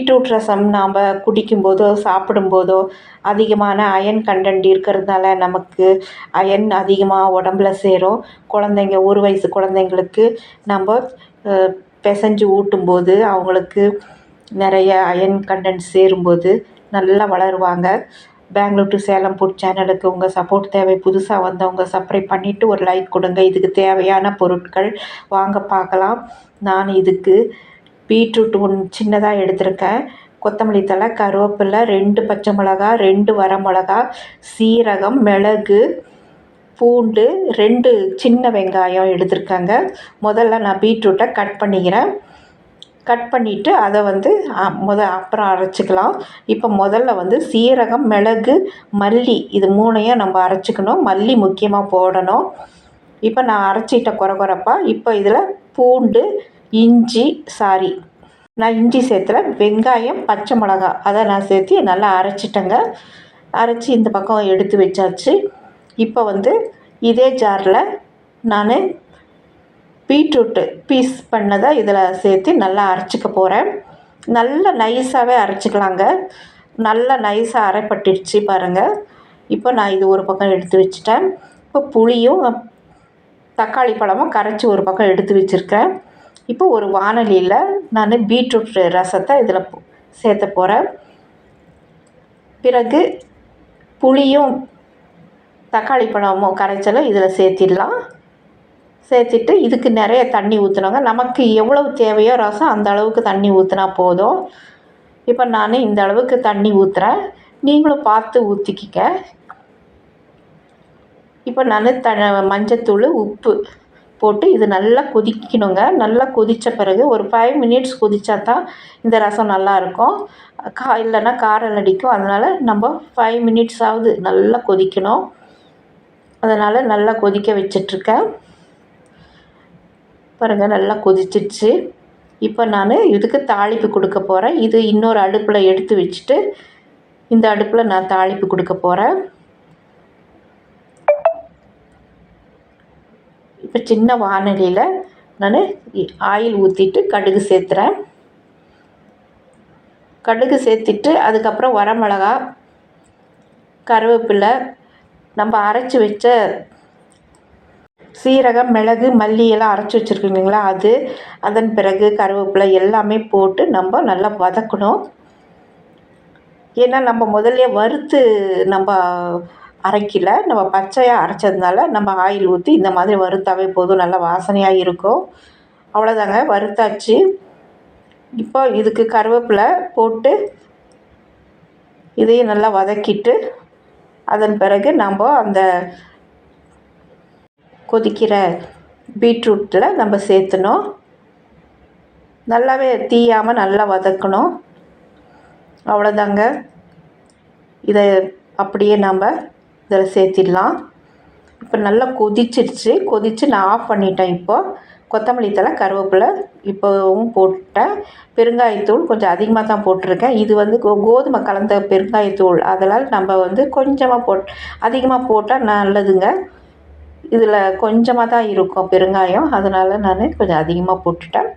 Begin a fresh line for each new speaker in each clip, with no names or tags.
Beetroot ரசம் நாம் குடிக்கும்போதோ சாப்பிடும்போதோ அதிகமான iron content இருக்கிறதுனால நமக்கு அயன் அதிகமாக உடம்புல சேரும். குழந்தைங்க ஒரு வயசு குழந்தைங்களுக்கு நம்ம பிசைஞ்சு ஊட்டும்போது அவங்களுக்கு நிறைய அயன் கண்டென்ட் சேரும்போது நல்லா வளருவாங்க. பெங்களூர் டு சேலம் ஃபுட் சேனலுக்கு உங்கள் சப்போர்ட் தேவை. புதுசாக வந்தவங்க சப்ஸ்கிரைப் பண்ணிவிட்டு ஒரு லைக் கொடுங்க. இதுக்கு தேவையான பொருட்கள் வாங்க பார்க்கலாம். நான் இதுக்கு பீட்ரூட் ஒன்று சின்னதாக எடுத்திருக்கேன். கொத்தமல்லி தழை கருவேப்பிலை ரெண்டு பச்சை மிளகா ரெண்டு வரமிளகா சீரகம் மிளகு பூண்டு ரெண்டு சின்ன வெங்காயம் எடுத்திருக்காங்க. முதல்ல நான் பீட்ரூட்டை கட் பண்ணிக்கிறேன். கட் பண்ணிவிட்டு அதை வந்து முத அப்புறம் அரைச்சிக்கலாம். இப்போ முதல்ல வந்து சீரகம் மிளகு மல்லி இது மூணையும் நம்ம அரைச்சிக்கணும். மல்லி முக்கியமாக போடணும். இப்போ நான் அரைச்சிட்ட குறை குறைப்பாக இப்போ இதில் பூண்டு இஞ்சி சாரி. நான் இஞ்சி சேர்த்துல. வெங்காயம் பச்சை மிளகா. அதை நான் சேர்த்து நல்லா அரைச்சிட்டேங்க. அரைச்சி இந்த பக்கம் எடுத்து வச்சாச்சு. இப்போ வந்து இதே ஜாரில் நான் பீட்ரூட்டு பீஸ் பண்ணதை இதில் சேர்த்து நல்லா அரைச்சிக்க போகிறேன். நல்லா நைஸாகவே அரைச்சிக்கலாங்க. நல்லா நைஸாக அரைப்பட்டுடுச்சு பாருங்கள் இப்போ நான் இது ஒரு பக்கம் எடுத்து வச்சுட்டேன். இப்போ புளியும் தக்காளி பழமும் கரைச்சி ஒரு பக்கம் எடுத்து வச்சுருக்கேன். இப்போ ஒரு வானலியில் நான் பீட்ரூட் ரசத்தை இதில் சேர்த்த போகிறேன் பிறகு புளியும் தக்காளி பழமும் கரைச்சலும் இதில் சேர்த்திடலாம். சேர்த்துட்டு இதுக்கு நிறைய தண்ணி ஊற்றுனாங்க நமக்கு எவ்வளவு தேவையோ ரசம் அந்த அளவுக்கு தண்ணி ஊற்றினா போதும். இப்போ நான் இந்த அளவுக்கு தண்ணி ஊற்றுறேன் நீங்களும் பார்த்து ஊற்றிக்கிங்க இப்போ நான் த மஞ்சத்தூள் உப்பு போட்டு இது நல்லா கொதிக்கணுங்க. நல்லா கொதித்த பிறகு ஒரு ஃபைவ் மினிட்ஸ் கொதித்தா தான் இந்த ரசம் நல்லாயிருக்கும் கா இல்லைன்னா காரம் அடிக்கும். அதனால் நம்ம ஃபைவ் மினிட்ஸாவது நல்லா கொதிக்கணும். அதனால் நல்லா கொதிக்க வச்சிட்ருக்கேன். பாருங்கள் நல்லா கொதிச்சிடுச்சு இப்போ நான் இதுக்கு தாளிப்பு கொடுக்க போகிறேன் இது இன்னொரு அடுப்பில் எடுத்து வச்சுட்டு இந்த அடுப்பில் நான் தாளிப்பு கொடுக்க போகிறேன் இப்போ சின்ன வானலியில் நான் ஆயில் ஊற்றிட்டு கடுகு சேர்த்துறேன். கடுகு சேர்த்துட்டு அதுக்கப்புறம் வரமிளகா கருவேப்பிலை நம்ம அரைச்சி வச்ச சீரகம் மிளகு மல்லி எல்லாம் அரைச்சி வச்சுருக்கீங்களா அது அதன் பிறகு கருவேப்பிலை எல்லாமே போட்டு நம்ம நல்லா வதக்கணும். ஏன்னா நம்ம முதல்ல வறுத்து நம்ம அரைக்கல. நம்ம பச்சையாக அரைச்சதுனால நம்ம ஆயில் ஊற்றி இந்த மாதிரி வறுத்தாவே போதும். நல்லா வாசனையாக இருக்கும். அவ்வளோதாங்க வறுத்தாச்சு. இப்போ இதுக்கு கருவேப்பிலை போட்டு இதையும் நல்லா வதக்கிட்டு அதன் பிறகு நம்ம அந்த கொதிக்கிற பீட்ரூட்டில் நம்ம சேர்த்துணும். நல்லாவே தீயாமல் நல்லா வதக்கணும். அவ்வளோதாங்க இதை அப்படியே நம்ம இதில் சேர்த்திடலாம். இப்போ நல்லா கொதிச்சிருச்சு. கொதித்து நான் ஆஃப் பண்ணிட்டேன் இப்போது கொத்தமல்லி தழை கருவேப்பிலை இப்போவும் போட்டேன். பெருங்காயத்தூள் கொஞ்சம் அதிகமாக தான் போட்டிருக்கேன். இது வந்து கோ கோதுமை கலந்த பெருங்காயத்தூள். அதனால் நம்ம வந்து கொஞ்சமாக போட் அதிகமாக போட்டால் நல்லதுங்க. இதில் கொஞ்சமாக தான் இருக்கும் பெருங்காயம். அதனால் நான் கொஞ்சம் அதிகமாக போட்டுட்டேன்.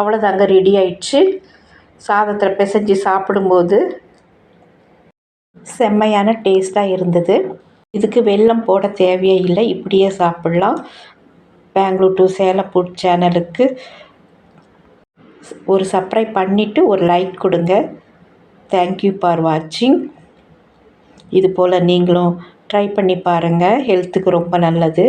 அவ்வளோதாங்க ரெடி ஆயிடுச்சு. சாதத்தில் பிசைஞ்சு சாப்பிடும்போது. செம்மையான டேஸ்ட்டாக இருந்தது. இதுக்கு வெல்லம் போட தேவையே இல்லை. இப்படியே சாப்பிட்லாம். பெங்களூர் டு சேலப்பூர் சேனலுக்கு ஒரு சப்ஸ்கிரைப் பண்ணிவிட்டு ஒரு லைக் கொடுங்க. தேங்க்யூ ஃபார் வாட்சிங் இது போல் நீங்களும் ட்ரை பண்ணி பாருங்கள் ஹெல்த்துக்கு ரொம்ப நல்லது.